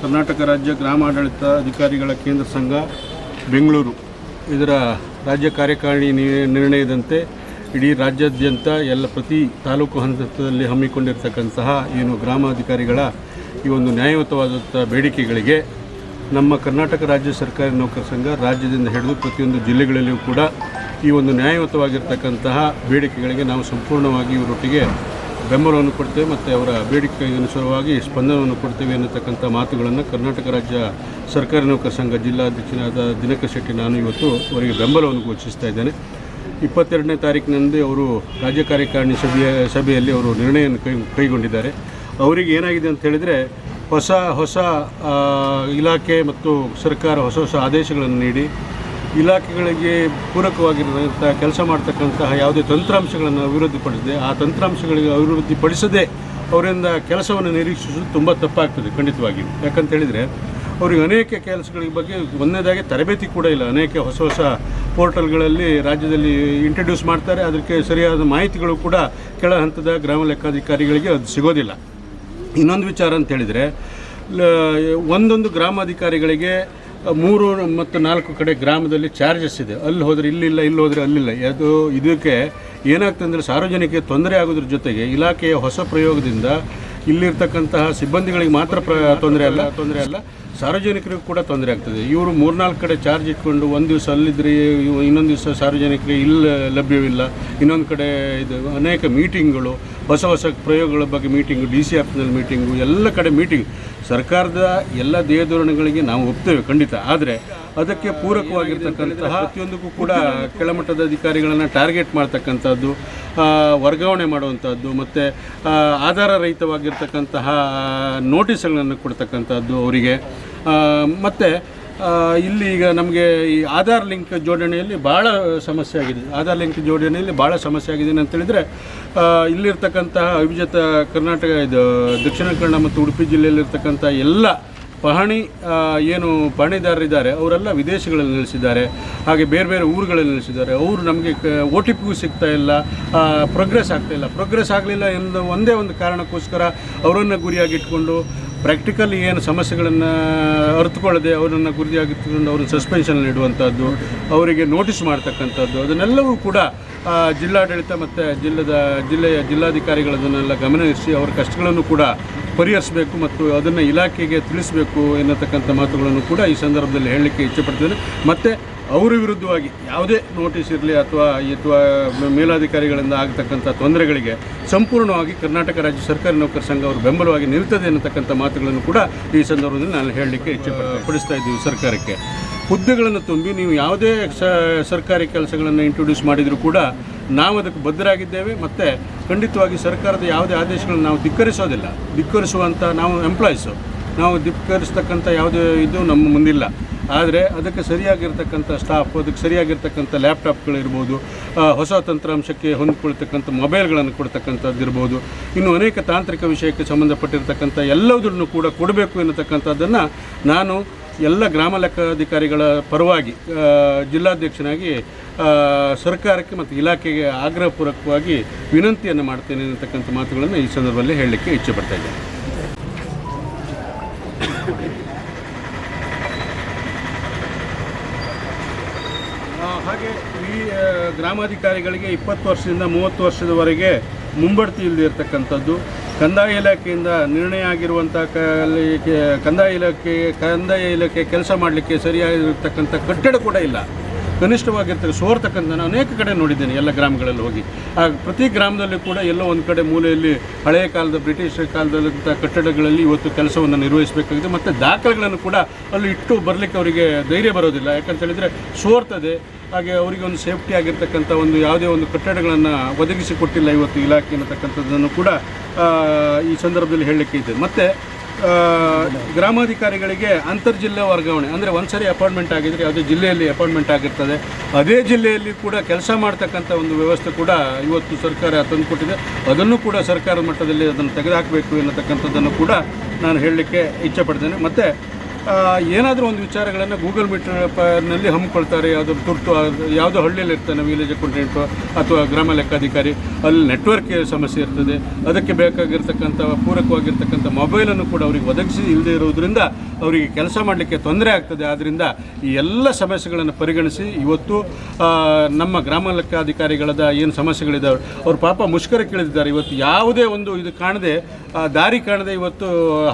ಕರ್ನಾಟಕ ರಾಜ್ಯ ಗ್ರಾಮಾಡಳಿತ ಅಧಿಕಾರಿಗಳ ಕೇಂದ್ರ ಸಂಘ ಬೆಂಗಳೂರು. ಇದರ ರಾಜ್ಯ ಕಾರ್ಯಕಾರಿಣಿ ನಿರ್ಣಯದಂತೆ ಇಡೀ ರಾಜ್ಯಾದ್ಯಂತ ಎಲ್ಲ ಪ್ರತಿ ತಾಲೂಕು ಹಂತದಲ್ಲಿ ಹಮ್ಮಿಕೊಂಡಿರ್ತಕ್ಕಂತಹ ಏನು ಗ್ರಾಮಾಧಿಕಾರಿಗಳ ಈ ಒಂದು ನ್ಯಾಯಯುತವಾದಂಥ ಬೇಡಿಕೆಗಳಿಗೆ ನಮ್ಮ ಕರ್ನಾಟಕ ರಾಜ್ಯ ಸರ್ಕಾರಿ ನೌಕರ ಸಂಘ ರಾಜ್ಯದಿಂದ ಹಿಡಿದು ಪ್ರತಿಯೊಂದು ಜಿಲ್ಲೆಗಳಲ್ಲಿಯೂ ಕೂಡ ಈ ಒಂದು ನ್ಯಾಯಯುತವಾಗಿರ್ತಕ್ಕಂತಹ ಬೇಡಿಕೆಗಳಿಗೆ ನಾವು ಸಂಪೂರ್ಣವಾಗಿ ಇವರೊಟ್ಟಿಗೆ ಬೆಂಬಲವನ್ನು ಕೊಡ್ತೇವೆ ಮತ್ತು ಅವರ ಬೇಡಿಕೆಗೆ ಅನುಸಾರವಾಗಿ ಸ್ಪಂದನವನ್ನು ಕೊಡ್ತೇವೆ ಅನ್ನತಕ್ಕಂಥ ಮಾತುಗಳನ್ನು ಕರ್ನಾಟಕ ರಾಜ್ಯ ಸರ್ಕಾರಿ ನೌಕರ ಸಂಘ ಜಿಲ್ಲಾಧ್ಯಕ್ಷನಾದ ದಿನಕರ್ ಶೆಟ್ಟಿ ನಾನು ಇವತ್ತು ಅವರಿಗೆ ಬೆಂಬಲವನ್ನು ಘೋಷಿಸ್ತಾ ಇದ್ದೇನೆ. ಇಪ್ಪತ್ತೆರಡನೇ ತಾರೀಕಿನಂದು ಅವರು ರಾಜ್ಯ ಕಾರ್ಯಕಾರಿಣಿ ಸಭೆಯ, ಸಭೆಯಲ್ಲಿ ಅವರು ನಿರ್ಣಯವನ್ನು ಕೈ, ಕೈಗೊಂಡಿದ್ದಾರೆ. ಅವರಿಗೆ ಏನಾಗಿದೆ ಅಂತ ಹೇಳಿದರೆ ಹೊಸ ಹೊಸ ಇಲಾಖೆ ಮತ್ತು ಸರ್ಕಾರ ಹೊಸ ಹೊಸ ಆದೇಶಗಳನ್ನು ನೀಡಿ ಇಲಾಖೆಗಳಿಗೆ ಪೂರಕವಾಗಿರುವಂಥ ಕೆಲಸ ಮಾಡ್ತಕ್ಕಂತಹ ಯಾವುದೇ ತಂತ್ರಾಂಶಗಳನ್ನು ಅಭಿವೃದ್ಧಿಪಡಿಸಿದೆ, ಆ ತಂತ್ರಾಂಶಗಳಿಗೆ ಅಭಿವೃದ್ಧಿಪಡಿಸದೆ ಅವರಿಂದ ಕೆಲಸವನ್ನು ನಿರೀಕ್ಷಿಸುವುದು ತುಂಬ ತಪ್ಪಾಗ್ತದೆ, ಖಂಡಿತವಾಗಿಯೂ. ಯಾಕಂತ ಹೇಳಿದರೆ ಅವರಿಗೆ ಅನೇಕ ಕೆಲಸಗಳ ಬಗ್ಗೆ ಒಂದನೇದಾಗಿ ತರಬೇತಿ ಕೂಡ ಇಲ್ಲ. ಅನೇಕ ಹೊಸ ಹೊಸ ಪೋರ್ಟಲ್ಗಳಲ್ಲಿ ರಾಜ್ಯದಲ್ಲಿ ಇಂಟ್ರೊಡ್ಯೂಸ್ ಮಾಡ್ತಾರೆ. ಅದಕ್ಕೆ ಸರಿಯಾದ ಮಾಹಿತಿಗಳು ಕೂಡ ಕೆಳ ಹಂತದ ಗ್ರಾಮ ಲೆಕ್ಕಾಧಿಕಾರಿಗಳಿಗೆ ಅದು ಸಿಗೋದಿಲ್ಲ. ಇನ್ನೊಂದು ವಿಚಾರ ಅಂತ ಹೇಳಿದರೆ ಒಂದೊಂದು ಗ್ರಾಮಾಧಿಕಾರಿಗಳಿಗೆ ಮೂರು ಮತ್ತು ನಾಲ್ಕು ಕಡೆ ಗ್ರಾಮದಲ್ಲಿ ಚಾರ್ಜಸ್ ಇದೆ. ಅಲ್ಲಿ ಹೋದರೆ ಇಲ್ಲಿಲ್ಲ, ಇಲ್ಲಿ ಹೋದರೆ ಅಲ್ಲಿಲ್ಲ. ಅದು ಇದಕ್ಕೆ ಏನಾಗ್ತದೆ ಅಂದರೆ ಸಾರ್ವಜನಿಕರಿಗೆ ತೊಂದರೆ ಆಗೋದ್ರ ಜೊತೆಗೆ ಇಲಾಖೆಯ ಹೊಸ ಪ್ರಯೋಗದಿಂದ ಇಲ್ಲಿರ್ತಕ್ಕಂತಹ ಸಿಬ್ಬಂದಿಗಳಿಗೆ ಮಾತ್ರ ಪ್ರ ತೊಂದರೆ ಅಲ್ಲ ತೊಂದರೆ ಅಲ್ಲ. ಸಾರ್ವಜನಿಕರಿಗೂ ಕೂಡ ತೊಂದರೆ ಆಗ್ತದೆ. ಇವರು ಮೂರ್ನಾಲ್ಕು ಕಡೆ ಚಾರ್ಜ್ ಇಟ್ಕೊಂಡು ಒಂದು ದಿವಸ ಅಲ್ಲಿದ್ದರೆ ಇನ್ನೊಂದು ದಿವಸ ಸಾರ್ವಜನಿಕರಿಗೆ ಇಲ್ಲ ಲಭ್ಯವಿಲ್ಲ. ಇನ್ನೊಂದು ಕಡೆ ಇದು ಅನೇಕ ಮೀಟಿಂಗ್ಗಳು, ಹೊಸ ಹೊಸ ಪ್ರಯೋಗಗಳ ಬಗ್ಗೆ ಮೀಟಿಂಗು ಡಿ ಸಿ ಆಫ್ನಲ್ಲಿ ಮೀಟಿಂಗು ಎಲ್ಲ ಕಡೆ ಮೀಟಿಂಗ್. ಸರ್ಕಾರದ ಎಲ್ಲ ಧ್ಯೇಯಧೋರಣೆಗಳಿಗೆ ನಾವು ಒಪ್ತೇವೆ ಖಂಡಿತ. ಆದರೆ ಅದಕ್ಕೆ ಪೂರಕವಾಗಿರ್ತಕ್ಕಂತಹ ಪ್ರತಿಯೊಂದಕ್ಕೂ ಕೂಡ ಕೆಳಮಟ್ಟದ ಅಧಿಕಾರಿಗಳನ್ನು ಟಾರ್ಗೆಟ್ ಮಾಡ್ತಕ್ಕಂಥದ್ದು ವರ್ಗಾವಣೆ ಮಾಡುವಂಥದ್ದು, ಮತ್ತು ಆಧಾರ ರಹಿತವಾಗಿರ್ತಕ್ಕಂತಹ ನೋಟಿಸ್ಗಳನ್ನು ಕೊಡ್ತಕ್ಕಂಥದ್ದು ಅವರಿಗೆ. ಮತ್ತು ಇಲ್ಲಿ ಈಗ ನಮಗೆ ಈ ಆಧಾರ್ ಲಿಂಕ್ ಜೋಡಣೆಯಲ್ಲಿ ಭಾಳ ಸಮಸ್ಯೆ ಆಗಿದೆ. ಆಧಾರ್ ಲಿಂಕ್ ಜೋಡಣೆಯಲ್ಲಿ ಭಾಳ ಸಮಸ್ಯೆ ಆಗಿದೆ ಅಂತ ಹೇಳಿದರೆ ಇಲ್ಲಿರ್ತಕ್ಕಂತಹ ಅಭಿಜಿತ ಕರ್ನಾಟಕ, ಇದು ದಕ್ಷಿಣ ಕನ್ನಡ ಮತ್ತು ಉಡುಪಿ ಜಿಲ್ಲೆಯಲ್ಲಿರ್ತಕ್ಕಂಥ ಎಲ್ಲ ಪಹಣಿ ಏನು ಪಹಣಿದಾರರಿದ್ದಾರೆ, ಅವರೆಲ್ಲ ವಿದೇಶಗಳಲ್ಲಿ ನೆಲೆಸಿದ್ದಾರೆ. ಹಾಗೆ ಬೇರೆ ಬೇರೆ ಊರುಗಳಲ್ಲಿ ನೆಲೆಸಿದ್ದಾರೆ. ಅವರು ನಮಗೆ ಒ ಟಿ ಪಿಗೂ ಸಿಗ್ತಾ ಇಲ್ಲ ಪ್ರೋಗ್ರೆಸ್ ಆಗ್ತಾ ಇಲ್ಲ. ಪ್ರೋಗ್ರೆಸ್ ಆಗಲಿಲ್ಲ ಎಂದು ಒಂದೇ ಒಂದು ಕಾರಣಕ್ಕೋಸ್ಕರ ಅವರನ್ನು ಗುರಿಯಾಗಿಟ್ಕೊಂಡು ಪ್ರಾಕ್ಟಿಕಲ್ ಏನು ಸಮಸ್ಯೆಗಳನ್ನು ಅರ್ಥಕೊಳ್ಳದೆ ಅವರನ್ನು ಗುರಿಯಾಗಿತ್ತುಕೊಂಡು ಅವ್ರನ್ನ ಸಸ್ಪೆನ್ಷನ್ ನೀಡುವಂಥದ್ದು ಅವರಿಗೆ ನೋಟಿಸ್ ಮಾಡ್ತಕ್ಕಂಥದ್ದು, ಅದನ್ನೆಲ್ಲವೂ ಕೂಡ ಜಿಲ್ಲಾಡಳಿತ ಮತ್ತು ಜಿಲ್ಲದ, ಜಿಲ್ಲೆಯ ಜಿಲ್ಲಾಧಿಕಾರಿಗಳದನ್ನೆಲ್ಲ ಗಮನಹರಿಸಿ ಅವರ ಕಷ್ಟಗಳನ್ನು ಕೂಡ ಪರಿಹರಿಸಬೇಕು ಮತ್ತು ಅದನ್ನು ಇಲಾಖೆಗೆ ತಿಳಿಸಬೇಕು ಎನ್ನತಕ್ಕಂಥ ಮಾತುಗಳನ್ನು ಕೂಡ ಈ ಸಂದರ್ಭದಲ್ಲಿ ಹೇಳಲಿಕ್ಕೆ ಇಚ್ಛೆಪಡ್ತೇನೆ ಮತ್ತು ಅವರ ವಿರುದ್ಧವಾಗಿ ಯಾವುದೇ ನೋಟಿಸ್ ಇರಲಿ ಅಥವಾ ಅಥವಾ ಮೇಲಾಧಿಕಾರಿಗಳಿಂದ ಆಗತಕ್ಕಂಥ ತೊಂದರೆಗಳಿಗೆ ಸಂಪೂರ್ಣವಾಗಿ ಕರ್ನಾಟಕ ರಾಜ್ಯ ಸರ್ಕಾರಿ ನೌಕರ ಸಂಘ ಅವರು ಬೆಂಬಲವಾಗಿ ನಿಲ್ತದೆ ಅನ್ನತಕ್ಕಂಥ ಮಾತುಗಳನ್ನು ಕೂಡ ಈ ಸಂದರ್ಭದಲ್ಲಿ ನಾನು ಹೇಳಲಿಕ್ಕೆ ಇಚ್ಛೆ ಪಡಿಸ್ತಾ ಇದ್ದೀವಿ ಸರ್ಕಾರಕ್ಕೆ. ಹುದ್ದೆಗಳನ್ನು ತುಂಬಿ ನೀವು ಯಾವುದೇ ಸರ್ಕಾರಿ ಕೆಲಸಗಳನ್ನು ಇಂಟ್ರೊಡ್ಯೂಸ್ ಮಾಡಿದರೂ ಕೂಡ ನಾವು ಅದಕ್ಕೆ ಬದ್ಧರಾಗಿದ್ದೇವೆ ಮತ್ತು ಖಂಡಿತವಾಗಿ ಸರ್ಕಾರದ ಯಾವುದೇ ಆದೇಶಗಳನ್ನು ನಾವು ಧಿಕ್ಕರಿಸೋದಿಲ್ಲ. ಧಿಕ್ಕರಿಸುವಂಥ ನಾವು ಎಂಪ್ಲಾಯೀಸು ನಾವು ಧಿಕ್ಕರಿಸ್ತಕ್ಕಂಥ ಯಾವುದೇ ಇದು ನಮ್ಮ ಮುಂದಿಲ್ಲ. ಆದರೆ ಅದಕ್ಕೆ ಸರಿಯಾಗಿರ್ತಕ್ಕಂಥ ಸ್ಟಾಫ್ ಅದಕ್ಕೆ ಸರಿಯಾಗಿರ್ತಕ್ಕಂಥ ಲ್ಯಾಪ್ಟಾಪ್ಗಳಿರ್ಬೋದು ಹೊಸ ತಂತ್ರಾಂಶಕ್ಕೆ ಹೊಂದ್ಕೊಳ್ತಕ್ಕಂಥ ಮೊಬೈಲ್ಗಳನ್ನು ಕೊಡ್ತಕ್ಕಂಥದ್ದು ಇರ್ಬೋದು. ಇನ್ನು ಅನೇಕ ತಾಂತ್ರಿಕ ವಿಷಯಕ್ಕೆ ಸಂಬಂಧಪಟ್ಟಿರ್ತಕ್ಕಂಥ ಎಲ್ಲದನ್ನು ಕೂಡ ಕೊಡಬೇಕು ಎನ್ನತಕ್ಕಂಥದ್ದನ್ನು ನಾನು ಎಲ್ಲ ಗ್ರಾಮ ಲೆಕ್ಕಾಧಿಕಾರಿಗಳ ಪರವಾಗಿ ಜಿಲ್ಲಾಧ್ಯಕ್ಷನಾಗಿ ಸರ್ಕಾರಕ್ಕೆ ಮತ್ತು ಇಲಾಖೆಗೆ ಆಗ್ರಹಪೂರ್ವಕವಾಗಿ ವಿನಂತಿಯನ್ನು ಮಾಡ್ತೇನೆ ಅನ್ನತಕ್ಕಂಥ ಮಾತುಗಳನ್ನು ಈ ಸಂದರ್ಭದಲ್ಲಿ ಹೇಳಲಿಕ್ಕೆ ಇಚ್ಛೆ ಪಡ್ತಾ ಇದ್ದೇನೆ. ಹಾಗೆ ಈ ಗ್ರಾಮಾಧಿಕಾರಿಗಳಿಗೆ ಇಪ್ಪತ್ತು ವರ್ಷದಿಂದ ಮೂವತ್ತು ವರ್ಷದವರೆಗೆ ಮುಂಬಡ್ತಿ ಇಲ್ಲದಿರ್ತಕ್ಕಂಥದ್ದು ಕಂದಾಯ ಇಲಾಖೆಯಿಂದ ನಿರ್ಣಯ ಆಗಿರುವಂಥ ಕಂದಾಯ ಇಲಾಖೆ ಕಂದಾಯ ಇಲಾಖೆ ಕೆಲಸ ಮಾಡಲಿಕ್ಕೆ ಸರಿಯಾಗಿರ್ತಕ್ಕಂಥ ಕಟ್ಟಡ ಕೂಡ ಇಲ್ಲ. ಕನಿಷ್ಠವಾಗಿರ್ತಕ್ಕ, ಸೋರ್ತಕ್ಕಂಥ ನಾನು ಅನೇಕ ಕಡೆ ನೋಡಿದ್ದೇನೆ ಎಲ್ಲ ಗ್ರಾಮಗಳಲ್ಲಿ ಹೋಗಿ. ಆ ಪ್ರತಿ ಗ್ರಾಮದಲ್ಲೂ ಕೂಡ ಎಲ್ಲೋ ಒಂದು ಕಡೆ ಮೂಲೆಯಲ್ಲಿ ಹಳೆಯ ಕಾಲದ ಬ್ರಿಟಿಷ್ ಕಾಲದಂಥ ಕಟ್ಟಡಗಳಲ್ಲಿ ಇವತ್ತು ಕೆಲಸವನ್ನು ನಿರ್ವಹಿಸಬೇಕಾಗಿದೆ. ಮತ್ತು ದಾಖಲೆಗಳನ್ನು ಕೂಡ ಅಲ್ಲಿ ಇಟ್ಟು ಬರಲಿಕ್ಕೆ ಅವರಿಗೆ ಧೈರ್ಯ ಬರೋದಿಲ್ಲ. ಯಾಕಂತ ಹೇಳಿದರೆ ಸೋರ್ತದೆ. ಹಾಗೆ ಅವರಿಗೆ ಒಂದು ಸೇಫ್ಟಿ ಆಗಿರ್ತಕ್ಕಂಥ ಒಂದು ಯಾವುದೇ ಒಂದು ಕಟ್ಟಡಗಳನ್ನು ಒದಗಿಸಿ ಕೊಟ್ಟಿಲ್ಲ ಇವತ್ತು ಇಲಾಖೆ ಅನ್ನತಕ್ಕಂಥದ್ದನ್ನು ಕೂಡ ಈ ಸಂದರ್ಭದಲ್ಲಿ ಹೇಳಲಿಕ್ಕೆ ಇದೆ ಮತ್ತು ಗ್ರಾಮಾಧಿಕಾರಿಗಳಿಗೆ ಅಂತರ್ಜಿಲ್ಲೆ ವರ್ಗಾವಣೆ, ಅಂದರೆ ಒಂದ್ಸರಿ ಅಪಾಯಿಂಟ್ಮೆಂಟ್ ಆಗಿದರೆ ಯಾವುದೇ ಜಿಲ್ಲೆಯಲ್ಲಿ ಅಪಾಯಿಂಟ್ಮೆಂಟ್ ಆಗಿರ್ತದೆ, ಅದೇ ಜಿಲ್ಲೆಯಲ್ಲಿ ಕೂಡ ಕೆಲಸ ಮಾಡ್ತಕ್ಕಂಥ ಒಂದು ವ್ಯವಸ್ಥೆ ಕೂಡ ಇವತ್ತು ಸರ್ಕಾರ ತಂದುಕೊಟ್ಟಿದೆ ಅದನ್ನು ಕೂಡ ಸರ್ಕಾರದ ಮಟ್ಟದಲ್ಲಿ ಅದನ್ನು ತೆಗೆದುಹಾಕಬೇಕು ಎನ್ನತಕ್ಕಂಥದ್ದನ್ನು ಕೂಡ ನಾನು ಹೇಳಲಿಕ್ಕೆ ಇಚ್ಛೆಪಡ್ತೇನೆ ಮತ್ತು ಏನಾದರೂ ಒಂದು ವಿಚಾರಗಳನ್ನು ಗೂಗಲ್ ಮೀಟ್ನಲ್ಲಿ ಹಮ್ಮಿಕೊಳ್ತಾರೆ. ಯಾವುದೋ ತುರ್ತು ಯಾವುದೋ ಹಳ್ಳಿಯಲ್ಲಿ ಇರ್ತಾನೆ ವಿಲೇಜ್ ಅಕೌಂಟೆಂಟು ಅಥವಾ ಗ್ರಾಮ ಲೆಕ್ಕಾಧಿಕಾರಿ, ಅಲ್ಲಿ ನೆಟ್ವರ್ಕ್ ಸಮಸ್ಯೆ ಇರ್ತದೆ. ಅದಕ್ಕೆ ಬೇಕಾಗಿರ್ತಕ್ಕಂಥ ಪೂರಕವಾಗಿರ್ತಕ್ಕಂಥ ಮೊಬೈಲನ್ನು ಕೂಡ ಅವರಿಗೆ ಒದಗಿಸಿ ಇಲ್ಲದೇ ಇರುವುದರಿಂದ ಅವರಿಗೆ ಕೆಲಸ ಮಾಡಲಿಕ್ಕೆ ತೊಂದರೆ ಆಗ್ತದೆ. ಆದ್ದರಿಂದ ಈ ಎಲ್ಲ ಸಮಸ್ಯೆಗಳನ್ನು ಪರಿಗಣಿಸಿ ಇವತ್ತು ನಮ್ಮ ಗ್ರಾಮ ಲೆಕ್ಕಾಧಿಕಾರಿಗಳದ ಏನು ಸಮಸ್ಯೆಗಳಿದ್ದಾವೆ ಅವ್ರು ಪಾಪ ಮುಷ್ಕರ ಕೇಳಿದ್ದಾರೆ. ಇವತ್ತು ಯಾವುದೇ ಒಂದು ಇದು ಕಾಣದೆ ದಾರಿ ಕಾಣದೆ ಇವತ್ತು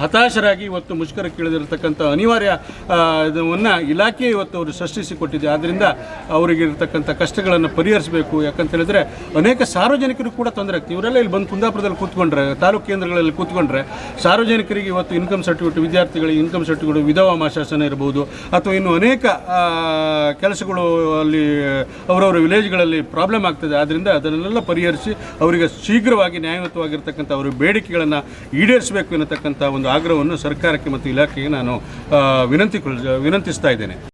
ಹತಾಶರಾಗಿ ಇವತ್ತು ಮುಷ್ಕರ ಕೇಳಿದಿರತಕ್ಕಂಥ ಅನಿವಾರ್ಯ ಇದನ್ನು ಇಲಾಖೆ ಇವತ್ತು ಅವರು ಸೃಷ್ಟಿಸಿಕೊಟ್ಟಿದೆ ಆದ್ದರಿಂದ ಅವರಿಗೆ ಇರತಕ್ಕಂಥ ಕಷ್ಟಗಳನ್ನು ಪರಿಹರಿಸಬೇಕು. ಯಾಕಂತ ಹೇಳಿದ್ರೆ ಅನೇಕ ಸಾರ್ವಜನಿಕರು ಕೂಡ ತೊಂದರೆ ಆಗ್ತದೆ. ಇವರೆಲ್ಲ ಇಲ್ಲಿ ಬಂದು ಕುಂದಾಪುರದಲ್ಲಿ ಕೂತ್ಕೊಂಡ್ರೆ, ತಾಲೂಕು ಕೇಂದ್ರಗಳಲ್ಲಿ ಕೂತ್ಕೊಂಡ್ರೆ, ಸಾರ್ವಜನಿಕರಿಗೆ ಇವತ್ತು ಇನ್ಕಮ್ ಸರ್ಟಿಫಿಕೇಟ್ ವಿದ್ಯಾರ್ಥಿಗಳಿಗೆ ಇನ್ಕಮ್ ಸರ್ಟಿಫಿಕೇಟ್ ವಿಧವಾ ಮಾಶಾಸನ ಇರಬಹುದು ಅಥವಾ ಇನ್ನು ಅನೇಕ ಕೆಲಸಗಳು ಅಲ್ಲಿ, ಅವರವರ ವಿಲೇಜ್ಗಳಲ್ಲಿ ಪ್ರಾಬ್ಲಮ್ ಆಗ್ತದೆ. ಆದ್ದರಿಂದ ಅದನ್ನೆಲ್ಲ ಪರಿಹರಿಸಿ ಅವರಿಗೆ ಶೀಘ್ರವಾಗಿ ನ್ಯಾಯಯುತವಾಗಿರ್ತಕ್ಕಂಥ ಅವರ ಬೇಡಿಕೆಗಳನ್ನು ಈಡೇರಿಸಬೇಕು ಎನ್ನತಕ್ಕಂಥ ಒಂದು ಆಗ್ರಹವನ್ನು ಸರ್ಕಾರಕ್ಕೆ ಮತ್ತು ಇಲಾಖೆಗೆ ನಾನು ವಿನಂತಿ ವಿನಂತಿಸ್ತಾ ಇದ್ದೇನೆ.